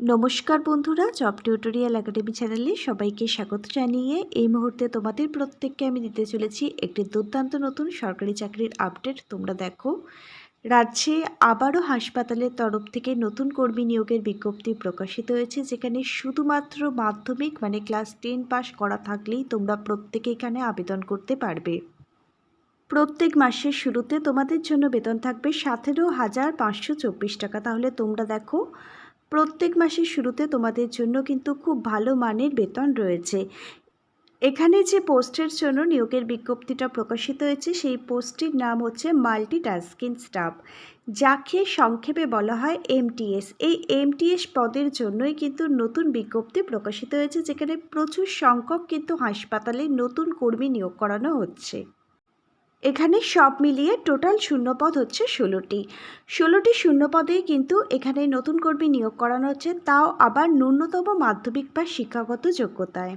নমস্কার বন্ধুরা, job tutorial academy চ্যানেলে সবাইকে স্বাগত জানিয়ে এই মুহূর্তে তোমাদের প্রত্যেককে আমি দিতে চলেছি একটি দুর্দান্ত নতুন সরকারি চাকরির আপডেট। তোমরা দেখো, রাজ্যে আবারও হাসপাতালের তরফ থেকে নতুন কর্মী নিয়োগের বিজ্ঞপ্তি প্রকাশিত হয়েছে, যেখানে শুধুমাত্র মাধ্যমিক মানে ক্লাস টেন পাস করা থাকলেই তোমরা প্রত্যেকে এখানে আবেদন করতে পারবে। প্রত্যেক মাসের শুরুতে তোমাদের জন্য বেতন থাকবে সতেরো হাজার পাঁচশো চব্বিশ টাকা। তাহলে তোমরা দেখো প্রত্যেক মাসের শুরুতে তোমাদের জন্য কিন্তু খুব ভালো মানের বেতন রয়েছে। এখানে যে পোস্টের জন্য নিয়োগের বিজ্ঞপ্তিটা প্রকাশিত হয়েছে, সেই পোস্টটির নাম হচ্ছে মাল্টিটাস্কিং স্টাফ, যাকে সংক্ষেপে বলা হয় এমটিএস। এই এমটিএস পদের জন্যই কিন্তু নতুন বিজ্ঞপ্তি প্রকাশিত হয়েছে, যেখানে প্রচুর সংখ্যক কিন্তু হাসপাতালে নতুন কর্মী নিয়োগ করানো হচ্ছে। এখানে সব মিলিয়ে টোটাল শূন্যপদ হচ্ছে ষোলোটি। ষোলোটি শূন্যপদেই কিন্তু এখানে নতুন কর্মী নিয়োগ করানো হচ্ছে, তাও আবার ন্যূনতম মাধ্যমিক বা শিক্ষাগত যোগ্যতায়।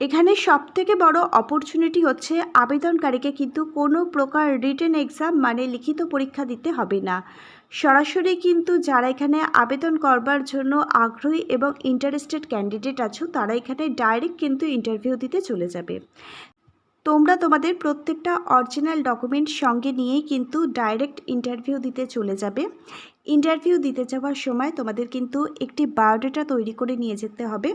এখানে সব থেকে বড় অপরচুনিটি হচ্ছে আবেদনকারীকে কিন্তু কোনো প্রকার রিটেন এক্সাম মানে লিখিত পরীক্ষা দিতে হবে না। সরাসরি কিন্তু যারা এখানে আবেদন করবার জন্য আগ্রহী এবং ইন্টারেস্টেড ক্যান্ডিডেট আছো, তারা এখানে ডাইরেক্ট কিন্তু ইন্টারভিউ দিতে চলে যাবে। তোমরা তোমাদের প্রত্যেকটা অরিজিনাল ডকুমেন্ট সঙ্গে নিয়েই কিন্তু ডাইরেক্ট ইন্টারভিউ দিতে চলে যাবে। ইন্টারভিউ দিতে যাওয়ার সময় তোমাদের কিন্তু একটি বায়োডেটা তৈরি করে নিয়ে যেতে হবে।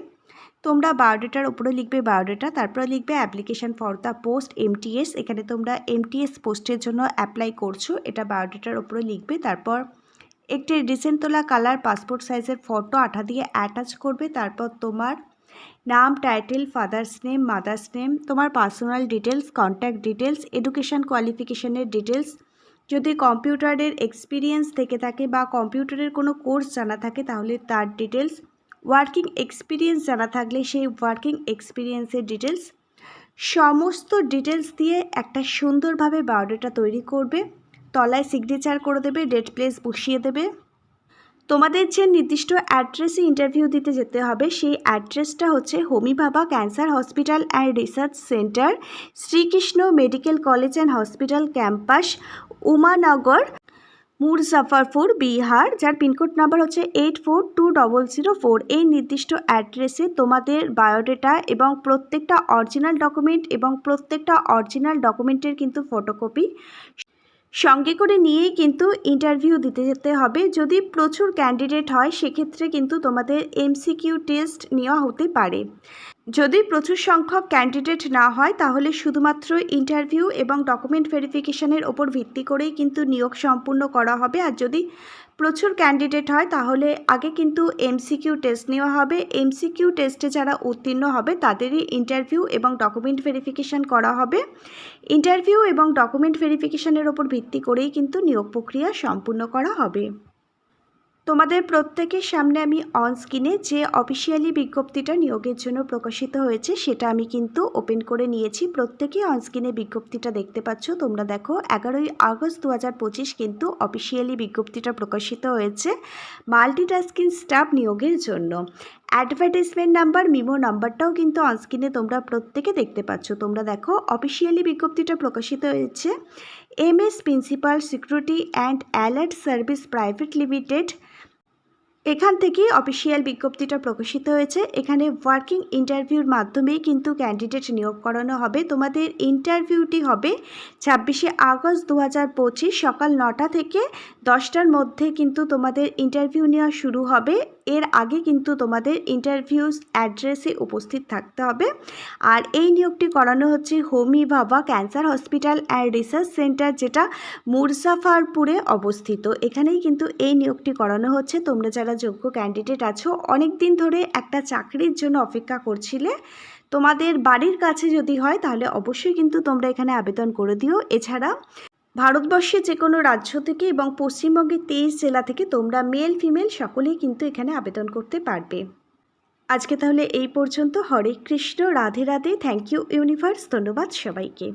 তোমরা বায়োডেটার উপরে লিখবে বায়োডেটা তারপরে লিখবে application for the post MTS এখানে তোমরা এমটিএস পোস্টের জন্য অ্যাপ্লাই করছ, এটা বায়োডেটার উপরে লিখবে, তারপর একটি রিসেন্ট তোলা কালার পাসপোর্ট সাইজের ফটো আঠা দিয়ে অ্যাটাচ করবে, তারপর তোমার নাম title father's name mother's name তোমার personal details contact details education কোয়ালিফিকেশানের details যদি কম্পিউটারের এক্সপিরিয়েন্স থেকে থাকে বা কম্পিউটারের কোনো কোর্স জানা থাকে, তাহলে তার ডিটেলস ওয়ার্কিং এক্সপিরিয়েন্স জানা থাকলে সেই ওয়ার্কিং এক্সপিরিয়েন্সের ডিটেলস সমস্ত ডিটেলস দিয়ে একটা সুন্দরভাবে বায়োডাটা তৈরি করবে। তলায় সিগনেচার করে দেবে ডেট প্লেস বসিয়ে দেবে। তোমাদের যে নির্দিষ্ট অ্যাড্রেসে ইন্টারভিউ দিতে যেতে হবে, সেই অ্যাড্রেসটা হচ্ছে Homi Bhabha cancer hospital and research centre, Shrikrishna medical college and hospital campus, Umanagar, Muzaffarpur, Bihar, যার পিনকোড নাম্বার হচ্ছে eight four two double zero four. এই নির্দিষ্ট অ্যাড্রেসে তোমাদের বায়োডেটা এবং প্রত্যেকটা অরিজিনাল ডকুমেন্ট এবং প্রত্যেকটা অরিজিনাল ডকুমেন্টের কিন্তু ফটোকপি সঙ্গে করে নিয়েই কিন্তু ইন্টারভিউ দিতে যেতে হবে। যদি প্রচুর ক্যান্ডিডেট হয়, সেক্ষেত্রে কিন্তু তোমাদের এমসিকিউ টেস্ট নেওয়া হতে পারে। যদি প্রচুর সংখ্যক ক্যান্ডিডেট না হয়, তাহলে শুধুমাত্র ইন্টারভিউ এবং ডকুমেন্ট ভেরিফিকেশনের ওপর ভিত্তি করেই কিন্তু নিয়োগ সম্পূর্ণ করা হবে। আর যদি প্রচুর ক্যান্ডিডেট হয়, তাহলে আগে কিন্তু এমসিকিউ টেস্ট নেওয়া হবে। এমসিকিউ টেস্টে যারা উত্তীর্ণ হবে, তাদেরই ইন্টারভিউ এবং ডকুমেন্ট ভেরিফিকেশান করা হবে। ইন্টারভিউ এবং ডকুমেন্ট ভেরিফিকেশানের ওপর ভিত্তি করেই কিন্তু নিয়োগ প্রক্রিয়া সম্পূর্ণ করা হবে। তোমাদের প্রত্যেকের সামনে আমি অন স্ক্রিনে যে অফিসিয়ালি বিজ্ঞপ্তিটা নিয়োগের জন্য প্রকাশিত হয়েছে, সেটা আমি কিন্তু ওপেন করে নিয়েছি। প্রত্যেকেই অন স্ক্রিনে বিজ্ঞপ্তিটা দেখতে পাচ্ছ। তোমরা দেখো, এগারোই আগস্ট দু হাজার পঁচিশ কিন্তু অফিসিয়ালি বিজ্ঞপ্তিটা প্রকাশিত হয়েছে মাল্টিটাস্কিং স্টাফ নিয়োগের জন্য। অ্যাডভার্টাইজমেন্ট নাম্বার মিমো নাম্বারটাও কিন্তু অনস্ক্রিনে তোমরা প্রত্যেকে দেখতে পাচ্ছ। তোমরা দেখো অফিসিয়ালি বিজ্ঞপ্তিটা প্রকাশিত হয়েছে। M S principal security and alert service private limited এখান থেকে অফিসিয়াল বিজ্ঞপ্তিটা প্রকাশিত হয়েছে। এখানে ওয়ার্কিং ইন্টারভিউর মাধ্যমেই কিন্তু ক্যান্ডিডেট নিয়োগ করানো হবে। তোমাদের ইন্টারভিউটি হবে ছাব্বিশে আগস্ট দু হাজার পঁচিশ সকাল নটা থেকে দশটার মধ্যে কিন্তু তোমাদের ইন্টারভিউ নেওয়া শুরু হবে। এর আগে কিন্তু তোমাদের ইন্টারভিউস অ্যাড্রেসে উপস্থিত থাকতে হবে। আর এই নিয়োগটি করানো হচ্ছে Homi Bhabha cancer hospital and research centre যেটা মুরজাফারপুরে অবস্থিত। এখানেই কিন্তু এই নিয়োগটি করানো হচ্ছে। তোমরা যারা যোগ্য ক্যান্ডিডেট আছো অনেক দিন ধরে একটা চাকরির জন্য অপেক্ষা করছিলে। তোমাদের বাড়ির কাছে যদি হয়, তাহলে অবশ্যই কিন্তু তোমরা এখানে আবেদন করে দিও। এছাড়া ভারতবর্ষের যে কোনো রাজ্য থেকে এবং পশ্চিমবঙ্গের তেইশ জেলা থেকে তোমরা মেল, ফিমেল সকলেই কিন্তু এখানে আবেদন করতে পারবে। আজকে তাহলে এই পর্যন্ত। Hare Krishna, Radhe Radhe. Thank you universe ধন্যবাদ সবাইকে।